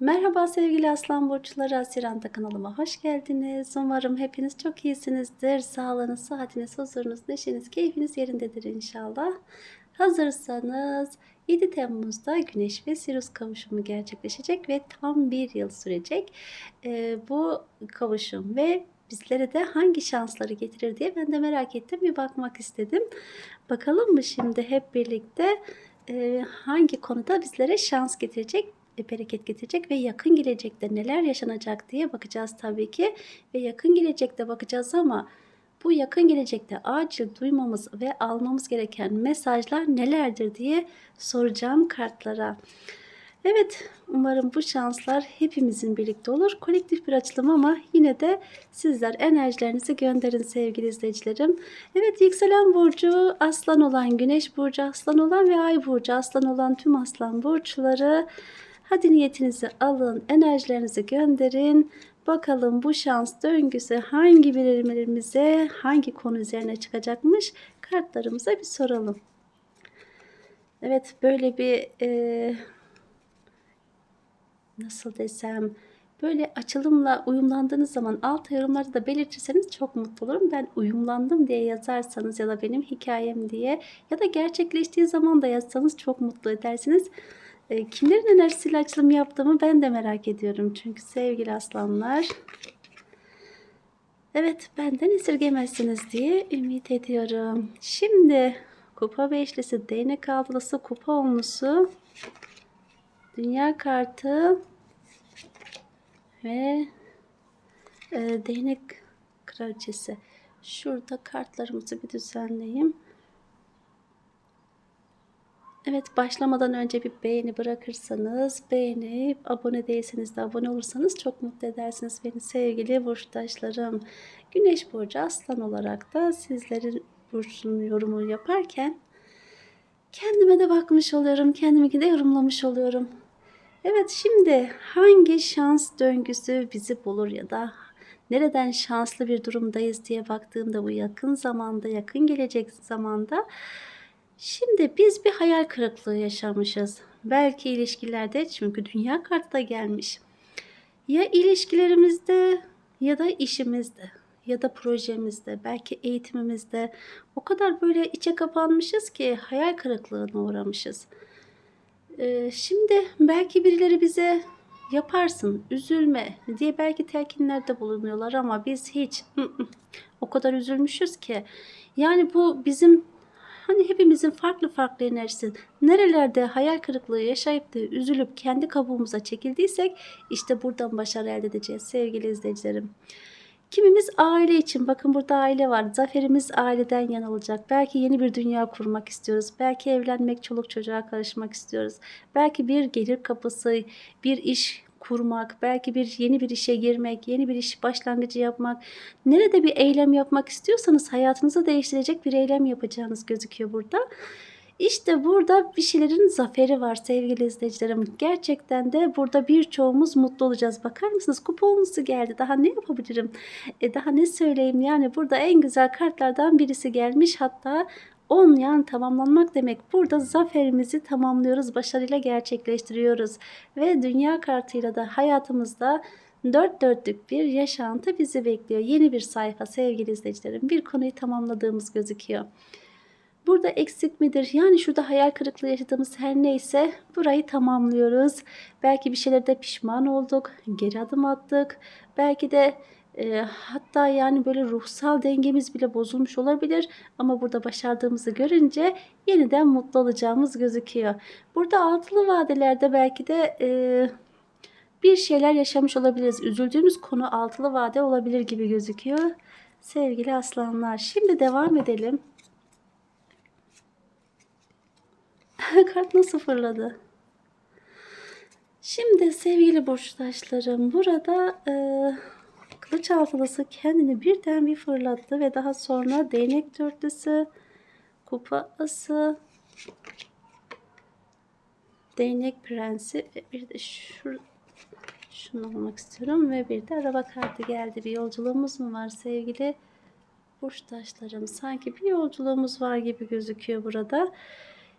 Merhaba sevgili Aslan Burçları Asiranta kanalıma hoş geldiniz. Umarım hepiniz çok iyisinizdir. Sağlığınız, sıhhatiniz, huzurunuz, neşeniz, keyfiniz yerindedir inşallah. Hazırsanız 7 Temmuz'da Güneş ve Sirius kavuşumu gerçekleşecek ve tam bir yıl sürecek. Ee, bu kavuşum ve bizlere de hangi şansları getirir diye ben de merak ettim. Bir bakmak istedim. Bakalım mı şimdi hep birlikte e, hangi konuda bizlere şans getirecek? Bereket getirecek ve yakın gelecekte neler yaşanacak diye bakacağız tabii ki. Ve yakın gelecekte bakacağız ama bu yakın gelecekte acil duymamız ve almamız gereken mesajlar nelerdir diye soracağım kartlara. Evet, umarım bu şanslar hepimizin birlikte olur. Kolektif bir açılım ama yine de sizler enerjilerinizi gönderin sevgili izleyicilerim. Evet, yükselen burcu aslan olan, güneş burcu aslan olan ve ay burcu aslan olan tüm aslan burçları Hadi niyetinizi alın, enerjilerinizi gönderin. Bakalım bu şans döngüsü hangi birimlerimize, hangi konu üzerine çıkacakmış? Kartlarımıza bir soralım. Evet böyle bir e, nasıl desem böyle açılımla uyumlandığınız zaman alt yorumlarda da belirtirseniz çok mutlu olurum. Ben uyumlandım diye yazarsanız ya da benim hikayem diye ya da gerçekleştiği zaman da yazsanız çok mutlu edersiniz. E, kimlerin enerjisiyle açılım yaptığımı ben de merak ediyorum. Çünkü sevgili aslanlar evet benden esirgemezsiniz diye ümit ediyorum. Şimdi kupa beşlisi, değnek altılısı, kupa onlusu, dünya kartı ve e, değnek kraliçesi. Şurada kartlarımızı bir düzenleyeyim. Evet başlamadan önce bir beğeni bırakırsanız, beğenip abone değilseniz de abone olursanız çok mutlu edersiniz beni sevgili burçtaşlarım. Güneş burcu aslan olarak da sizlerin burcunun yorumunu yaparken kendime de bakmış oluyorum, kendimki de yorumlamış oluyorum. Evet şimdi hangi şans döngüsü bizi bulur ya da nereden şanslı bir durumdayız diye baktığımda bu yakın zamanda, yakın gelecek zamanda Şimdi biz bir hayal kırıklığı yaşamışız. Belki ilişkilerde çünkü dünya kartı gelmiş. Ya ilişkilerimizde ya da işimizde ya da projemizde, belki eğitimimizde o kadar böyle içe kapanmışız ki hayal kırıklığına uğramışız. Ee, şimdi belki birileri bize yaparsın, üzülme diye belki telkinlerde bulunuyorlar ama biz hiç o kadar üzülmüşüz ki. Yani bu bizim Hani hepimizin farklı farklı enerjisi. Nerelerde hayal kırıklığı yaşayıp da üzülüp kendi kabuğumuza çekildiysek işte buradan başarı elde edeceğiz sevgili izleyicilerim. Kimimiz aile için bakın burada aile var. Zaferimiz aileden yana olacak. Belki yeni bir dünya kurmak istiyoruz. Belki evlenmek, çoluk çocuğa karışmak istiyoruz. Belki bir gelir kapısı, bir iş kurmak, belki bir yeni bir işe girmek, yeni bir iş başlangıcı yapmak, nerede bir eylem yapmak istiyorsanız hayatınızı değiştirecek bir eylem yapacağınız gözüküyor burada. İşte burada bir şeylerin zaferi var sevgili izleyicilerim. Gerçekten de burada birçoğumuz mutlu olacağız. Bakar mısınız? Kuponumuzu geldi. Daha ne yapabilirim? E daha ne söyleyeyim? Yani burada en güzel kartlardan birisi gelmiş. Hatta 10 yan tamamlanmak demek. Burada zaferimizi tamamlıyoruz, başarıyla gerçekleştiriyoruz. Ve dünya kartıyla da hayatımızda dört dörtlük bir yaşantı bizi bekliyor. Yeni bir sayfa sevgili izleyicilerim. Bir konuyu tamamladığımız gözüküyor. Burada eksik midir? Yani şurada hayal kırıklığı yaşadığımız her neyse burayı tamamlıyoruz. Belki bir şeylerde pişman olduk, geri adım attık. Belki de e, hatta yani böyle ruhsal dengemiz bile bozulmuş olabilir ama burada başardığımızı görünce yeniden mutlu olacağımız gözüküyor. Burada altılı vadelerde belki de e, bir şeyler yaşamış olabiliriz. Üzüldüğümüz konu altılı vade olabilir gibi gözüküyor. Sevgili aslanlar. Şimdi devam edelim. Kart nasıl fırladı? Şimdi sevgili burçtaşlarım burada e, Kılıç altılısı kendini birden bir fırlattı ve daha sonra değnek dörtlüsü, kupa ası, değnek prensi ve bir de şu şunu almak istiyorum ve bir de araba kartı geldi. Bir yolculuğumuz mu var sevgili burç taşlarım? Sanki bir yolculuğumuz var gibi gözüküyor burada.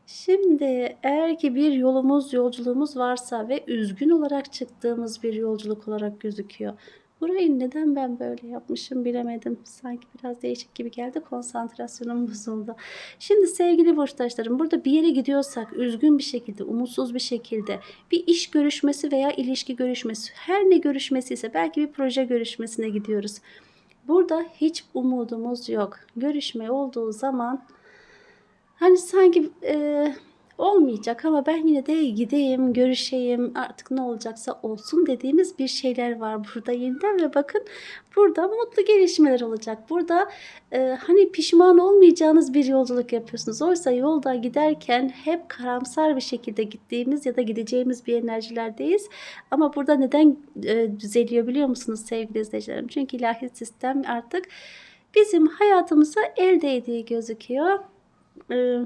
Şimdi eğer ki bir yolumuz, yolculuğumuz varsa ve üzgün olarak çıktığımız bir yolculuk olarak gözüküyor. Burayı neden ben böyle yapmışım bilemedim. Sanki biraz değişik gibi geldi. Konsantrasyonum bozuldu. Şimdi sevgili burçtaşlarım burada bir yere gidiyorsak üzgün bir şekilde, umutsuz bir şekilde bir iş görüşmesi veya ilişki görüşmesi her ne görüşmesi ise belki bir proje görüşmesine gidiyoruz. Burada hiç umudumuz yok. Görüşme olduğu zaman Hani sanki e, olmayacak ama ben yine de gideyim, görüşeyim, artık ne olacaksa olsun dediğimiz bir şeyler var burada yeniden ve bakın burada mutlu gelişmeler olacak. Burada e, hani pişman olmayacağınız bir yolculuk yapıyorsunuz. Oysa yolda giderken hep karamsar bir şekilde gittiğimiz ya da gideceğimiz bir enerjilerdeyiz. Ama burada neden e, düzeliyor biliyor musunuz sevgili izleyicilerim? Çünkü ilahi sistem artık bizim hayatımıza el değdiği gözüküyor. Ee,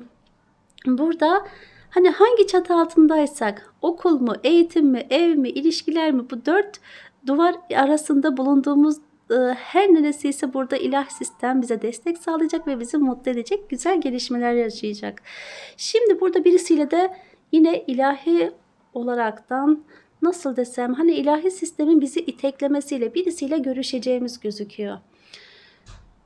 burada hani hangi çatı altındaysak okul mu, eğitim mi, ev mi, ilişkiler mi bu dört duvar arasında bulunduğumuz her neresiyse burada ilah sistem bize destek sağlayacak ve bizi mutlu edecek güzel gelişmeler yaşayacak. Şimdi burada birisiyle de yine ilahi olaraktan nasıl desem hani ilahi sistemin bizi iteklemesiyle birisiyle görüşeceğimiz gözüküyor.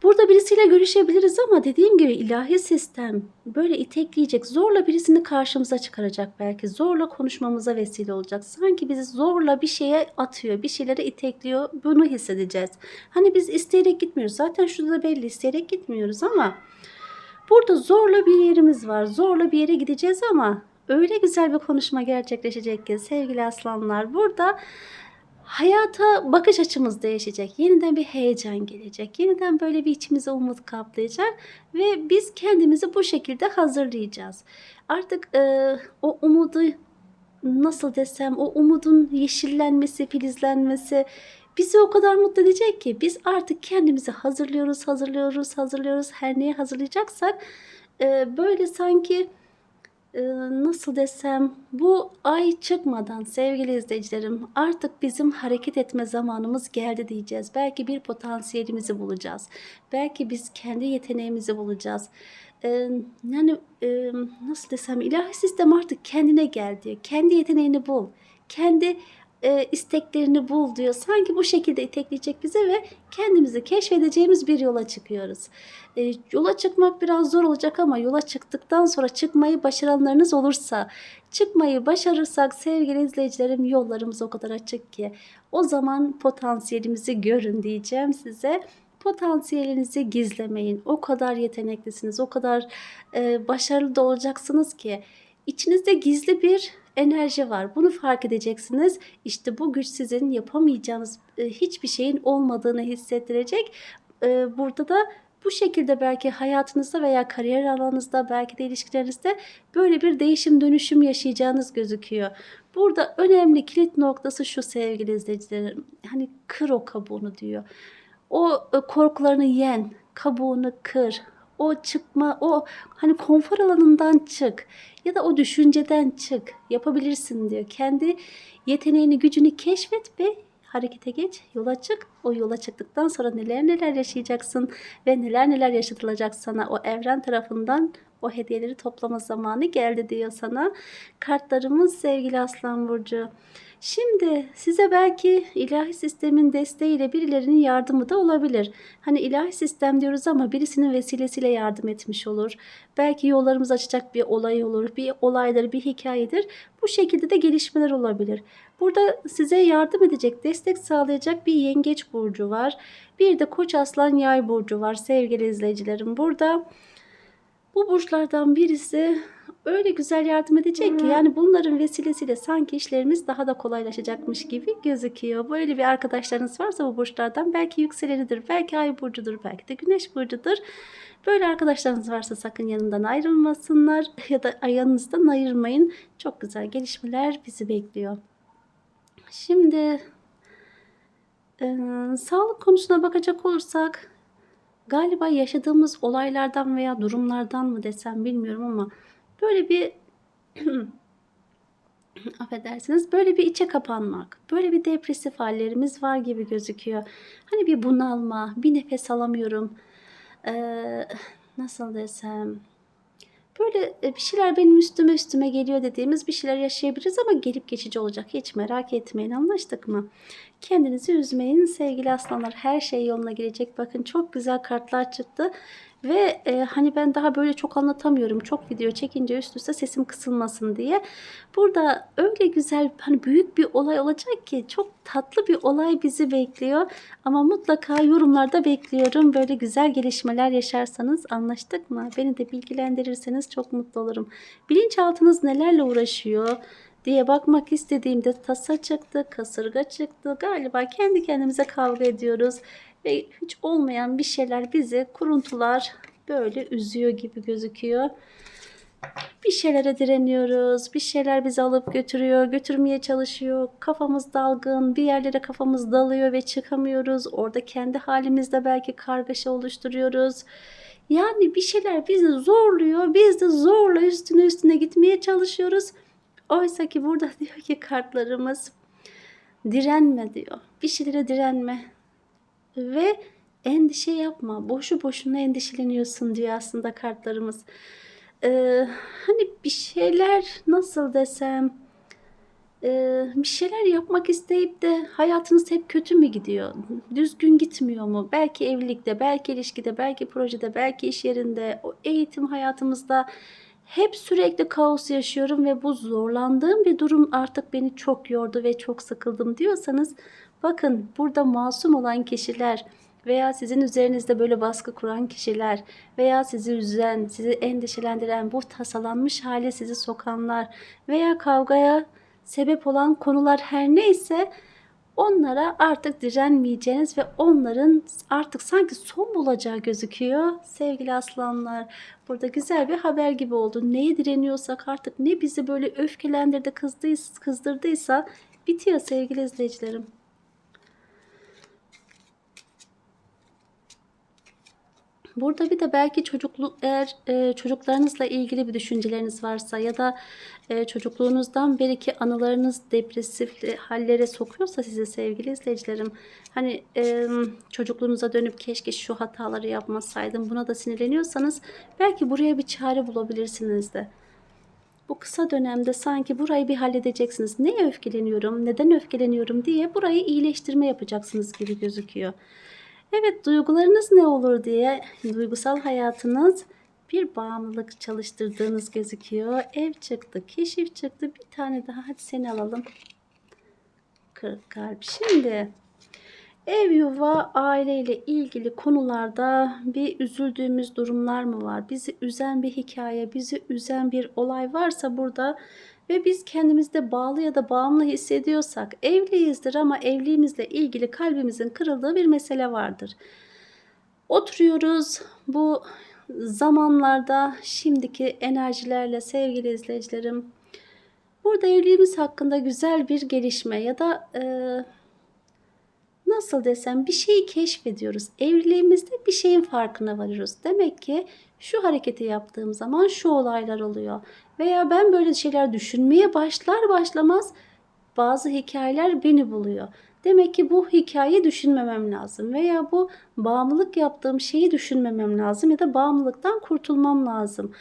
Burada birisiyle görüşebiliriz ama dediğim gibi ilahi sistem böyle itekleyecek, zorla birisini karşımıza çıkaracak belki. Zorla konuşmamıza vesile olacak. Sanki bizi zorla bir şeye atıyor, bir şeylere itekliyor. Bunu hissedeceğiz. Hani biz isteyerek gitmiyoruz. Zaten şurada da belli isteyerek gitmiyoruz ama burada zorla bir yerimiz var. Zorla bir yere gideceğiz ama öyle güzel bir konuşma gerçekleşecek ki sevgili aslanlar burada hayata bakış açımız değişecek. Yeniden bir heyecan gelecek. Yeniden böyle bir içimize umut kaplayacak ve biz kendimizi bu şekilde hazırlayacağız. Artık e, o umudu nasıl desem o umudun yeşillenmesi, filizlenmesi bizi o kadar mutlu edecek ki biz artık kendimizi hazırlıyoruz, hazırlıyoruz, hazırlıyoruz. Her neye hazırlayacaksak e, böyle sanki nasıl desem bu ay çıkmadan sevgili izleyicilerim artık bizim hareket etme zamanımız geldi diyeceğiz. Belki bir potansiyelimizi bulacağız. Belki biz kendi yeteneğimizi bulacağız. Ee, yani e, nasıl desem ilahi sistem artık kendine gel diyor. Kendi yeteneğini bul. Kendi e, isteklerini bul diyor. Sanki bu şekilde itekleyecek bize ve kendimizi keşfedeceğimiz bir yola çıkıyoruz. E, yola çıkmak biraz zor olacak ama yola çıktıktan sonra çıkmayı başaranlarınız olursa, çıkmayı başarırsak sevgili izleyicilerim yollarımız o kadar açık ki o zaman potansiyelimizi görün diyeceğim size potansiyelinizi gizlemeyin. O kadar yeteneklisiniz, o kadar e, başarılı da olacaksınız ki içinizde gizli bir enerji var. Bunu fark edeceksiniz. İşte bu güç sizin yapamayacağınız e, hiçbir şeyin olmadığını hissettirecek. E, burada da bu şekilde belki hayatınızda veya kariyer alanınızda belki de ilişkilerinizde böyle bir değişim dönüşüm yaşayacağınız gözüküyor. Burada önemli kilit noktası şu sevgili izleyicilerim. Hani kır o kabuğunu diyor. O e, korkularını yen, kabuğunu kır, o çıkma, o hani konfor alanından çık ya da o düşünceden çık. Yapabilirsin diyor. Kendi yeteneğini, gücünü keşfet ve harekete geç, yola çık. O yola çıktıktan sonra neler neler yaşayacaksın ve neler neler yaşatılacak sana o evren tarafından o hediyeleri toplama zamanı geldi diyor sana. Kartlarımız sevgili Aslan Burcu. Şimdi size belki ilahi sistemin desteğiyle birilerinin yardımı da olabilir. Hani ilahi sistem diyoruz ama birisinin vesilesiyle yardım etmiş olur. Belki yollarımız açacak bir olay olur, bir olaydır, bir hikayedir. Bu şekilde de gelişmeler olabilir. Burada size yardım edecek, destek sağlayacak bir yengeç burcu var. Bir de koç aslan yay burcu var sevgili izleyicilerim. Burada bu burçlardan birisi öyle güzel yardım edecek ki yani bunların vesilesiyle sanki işlerimiz daha da kolaylaşacakmış gibi gözüküyor. Böyle bir arkadaşlarınız varsa bu burçlardan belki yükselenidir, belki ay burcudur, belki de güneş burcudur. Böyle arkadaşlarınız varsa sakın yanından ayrılmasınlar ya da yanınızdan ayırmayın. Çok güzel gelişmeler bizi bekliyor. Şimdi e, sağlık konusuna bakacak olursak galiba yaşadığımız olaylardan veya durumlardan mı desem bilmiyorum ama böyle bir affedersiniz böyle bir içe kapanmak, böyle bir depresif hallerimiz var gibi gözüküyor. Hani bir bunalma, bir nefes alamıyorum. Ee, nasıl desem Böyle e, bir şeyler benim üstüme üstüme geliyor dediğimiz bir şeyler yaşayabiliriz ama gelip geçici olacak. Hiç merak etmeyin anlaştık mı? Kendinizi üzmeyin sevgili aslanlar. Her şey yoluna girecek. Bakın çok güzel kartlar çıktı. Ve e, hani ben daha böyle çok anlatamıyorum. Çok video çekince üst üste sesim kısılmasın diye. Burada öyle güzel hani büyük bir olay olacak ki çok tatlı bir olay bizi bekliyor. Ama mutlaka yorumlarda bekliyorum. Böyle güzel gelişmeler yaşarsanız anlaştık mı? Beni de bilgilendirirseniz çok mutlu olurum. Bilinçaltınız nelerle uğraşıyor? diye bakmak istediğimde tasa çıktı, kasırga çıktı. Galiba kendi kendimize kavga ediyoruz ve hiç olmayan bir şeyler bizi kuruntular böyle üzüyor gibi gözüküyor. Bir şeylere direniyoruz. Bir şeyler bizi alıp götürüyor, götürmeye çalışıyor. Kafamız dalgın, bir yerlere kafamız dalıyor ve çıkamıyoruz. Orada kendi halimizde belki kargaşa oluşturuyoruz. Yani bir şeyler bizi zorluyor. Biz de zorla üstüne üstüne gitmeye çalışıyoruz. Oysa ki burada diyor ki kartlarımız direnme diyor. Bir şeylere direnme. Ve endişe yapma. Boşu boşuna endişeleniyorsun diyor aslında kartlarımız. Ee, hani bir şeyler nasıl desem e, bir şeyler yapmak isteyip de hayatınız hep kötü mü gidiyor? Düzgün gitmiyor mu? Belki evlilikte, belki ilişkide, belki projede, belki iş yerinde, o eğitim hayatımızda hep sürekli kaos yaşıyorum ve bu zorlandığım bir durum artık beni çok yordu ve çok sıkıldım diyorsanız bakın burada masum olan kişiler veya sizin üzerinizde böyle baskı kuran kişiler veya sizi üzen, sizi endişelendiren bu tasalanmış hale sizi sokanlar veya kavgaya sebep olan konular her neyse onlara artık direnmeyeceğiniz ve onların artık sanki son bulacağı gözüküyor sevgili aslanlar. Burada güzel bir haber gibi oldu. Neye direniyorsak artık ne bizi böyle öfkelendirdi, kızdıysa, kızdırdıysa bitiyor sevgili izleyicilerim. Burada bir de belki çocuklu eğer e, çocuklarınızla ilgili bir düşünceleriniz varsa ya da e, çocukluğunuzdan beriki anılarınız depresif hallere sokuyorsa sizi sevgili izleyicilerim hani e, çocukluğunuza dönüp keşke şu hataları yapmasaydım buna da sinirleniyorsanız belki buraya bir çare bulabilirsiniz de. Bu kısa dönemde sanki burayı bir halledeceksiniz. Neye öfkeleniyorum, neden öfkeleniyorum diye burayı iyileştirme yapacaksınız gibi gözüküyor. Evet duygularınız ne olur diye duygusal hayatınız bir bağımlılık çalıştırdığınız gözüküyor. Ev çıktı, keşif çıktı. Bir tane daha hadi seni alalım. Kırık kalp. Şimdi ev yuva aileyle ilgili konularda bir üzüldüğümüz durumlar mı var? Bizi üzen bir hikaye, bizi üzen bir olay varsa burada ve biz kendimizde bağlı ya da bağımlı hissediyorsak evliyizdir ama evliliğimizle ilgili kalbimizin kırıldığı bir mesele vardır. Oturuyoruz bu zamanlarda şimdiki enerjilerle sevgili izleyicilerim. Burada evliliğimiz hakkında güzel bir gelişme ya da e, nasıl desem bir şeyi keşfediyoruz. Evliliğimizde bir şeyin farkına varıyoruz. Demek ki şu hareketi yaptığım zaman şu olaylar oluyor. Veya ben böyle şeyler düşünmeye başlar başlamaz bazı hikayeler beni buluyor. Demek ki bu hikayeyi düşünmemem lazım veya bu bağımlılık yaptığım şeyi düşünmemem lazım ya da bağımlılıktan kurtulmam lazım.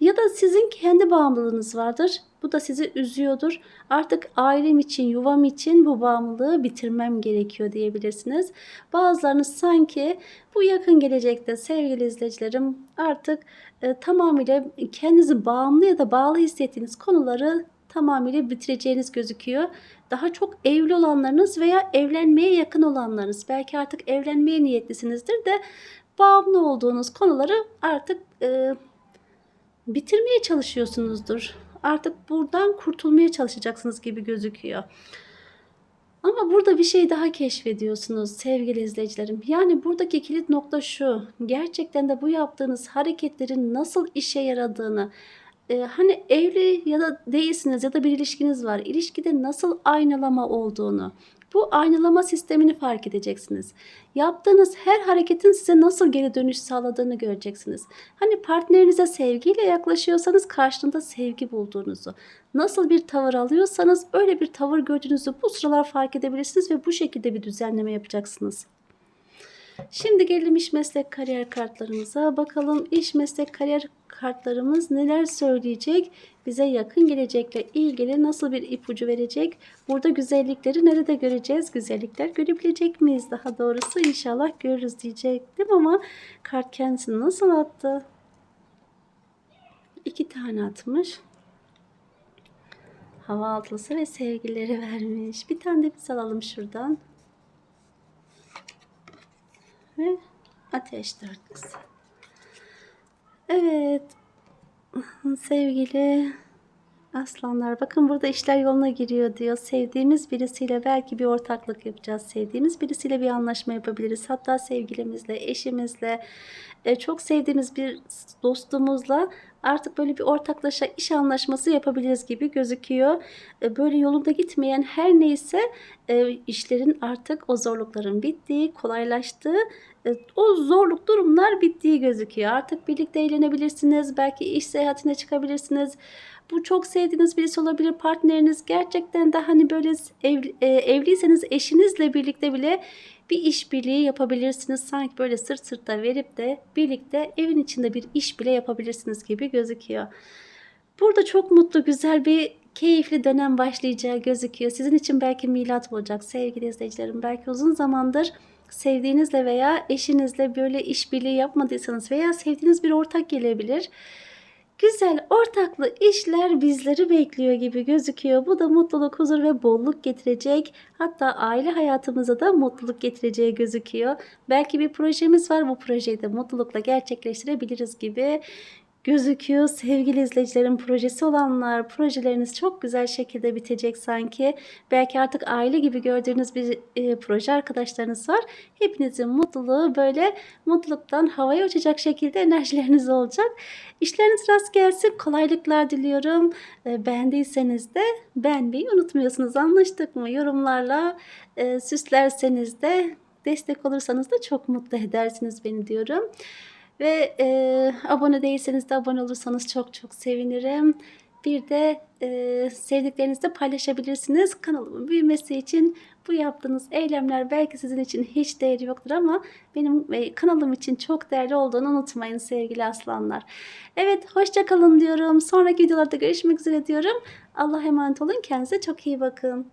Ya da sizin kendi bağımlılığınız vardır. Bu da sizi üzüyordur. Artık ailem için, yuvam için bu bağımlılığı bitirmem gerekiyor diyebilirsiniz. Bazılarınız sanki bu yakın gelecekte sevgili izleyicilerim artık e, tamamıyla kendinizi bağımlı ya da bağlı hissettiğiniz konuları tamamıyla bitireceğiniz gözüküyor. Daha çok evli olanlarınız veya evlenmeye yakın olanlarınız belki artık evlenmeye niyetlisinizdir de bağımlı olduğunuz konuları artık e, bitirmeye çalışıyorsunuzdur. Artık buradan kurtulmaya çalışacaksınız gibi gözüküyor. Ama burada bir şey daha keşfediyorsunuz sevgili izleyicilerim. Yani buradaki kilit nokta şu. Gerçekten de bu yaptığınız hareketlerin nasıl işe yaradığını, e, hani evli ya da değilsiniz ya da bir ilişkiniz var. İlişkide nasıl aynalama olduğunu, bu aynalama sistemini fark edeceksiniz. Yaptığınız her hareketin size nasıl geri dönüş sağladığını göreceksiniz. Hani partnerinize sevgiyle yaklaşıyorsanız karşılığında sevgi bulduğunuzu, nasıl bir tavır alıyorsanız öyle bir tavır gördüğünüzü bu sıralar fark edebilirsiniz ve bu şekilde bir düzenleme yapacaksınız. Şimdi gelelim iş meslek kariyer kartlarımıza. Bakalım iş meslek kariyer kartlarımız neler söyleyecek? Bize yakın gelecekle ilgili nasıl bir ipucu verecek? Burada güzellikleri nerede göreceğiz? Güzellikler görebilecek miyiz? Daha doğrusu inşallah görürüz diyecektim ama kart kendisini nasıl attı? İki tane atmış. Hava altlısı ve sevgileri vermiş. Bir tane de biz alalım şuradan. Ve ateş dörtlüsü. Evet. Sevgili aslanlar bakın burada işler yoluna giriyor diyor. Sevdiğimiz birisiyle belki bir ortaklık yapacağız. Sevdiğimiz birisiyle bir anlaşma yapabiliriz. Hatta sevgilimizle, eşimizle, e, çok sevdiğimiz bir dostumuzla artık böyle bir ortaklaşa iş anlaşması yapabiliriz gibi gözüküyor. E, Böyle yolunda gitmeyen her neyse e, işlerin artık o zorlukların bittiği, kolaylaştığı, e, o zorluk durumlar bittiği gözüküyor. Artık birlikte eğlenebilirsiniz, belki iş seyahatine çıkabilirsiniz. Bu çok sevdiğiniz birisi olabilir, partneriniz gerçekten de hani böyle ev, evliyseniz eşinizle birlikte bile bir işbirliği yapabilirsiniz. Sanki böyle sırt sırta verip de birlikte evin içinde bir iş bile yapabilirsiniz gibi gözüküyor. Burada çok mutlu, güzel bir keyifli dönem başlayacağı gözüküyor. Sizin için belki milat olacak sevgili izleyicilerim. Belki uzun zamandır sevdiğinizle veya eşinizle böyle işbirliği yapmadıysanız veya sevdiğiniz bir ortak gelebilir. Güzel ortaklı işler bizleri bekliyor gibi gözüküyor. Bu da mutluluk, huzur ve bolluk getirecek. Hatta aile hayatımıza da mutluluk getireceği gözüküyor. Belki bir projemiz var. Bu projeyi de mutlulukla gerçekleştirebiliriz gibi gözüküyor. Sevgili izleyicilerin projesi olanlar, projeleriniz çok güzel şekilde bitecek sanki. Belki artık aile gibi gördüğünüz bir e, proje arkadaşlarınız var. Hepinizin mutluluğu böyle mutluluktan havaya uçacak şekilde enerjileriniz olacak. İşleriniz rast gelsin. Kolaylıklar diliyorum. E, beğendiyseniz de beğenmeyi unutmuyorsunuz. Anlaştık mı? Yorumlarla e, süslerseniz de destek olursanız da çok mutlu edersiniz beni diyorum. Ve e, abone değilseniz de abone olursanız çok çok sevinirim. Bir de e, sevdiklerinizle paylaşabilirsiniz. Kanalımın büyümesi için bu yaptığınız eylemler belki sizin için hiç değeri yoktur ama benim ve kanalım için çok değerli olduğunu unutmayın sevgili aslanlar. Evet hoşça kalın diyorum. Sonraki videolarda görüşmek üzere diyorum. Allah'a emanet olun. Kendinize çok iyi bakın.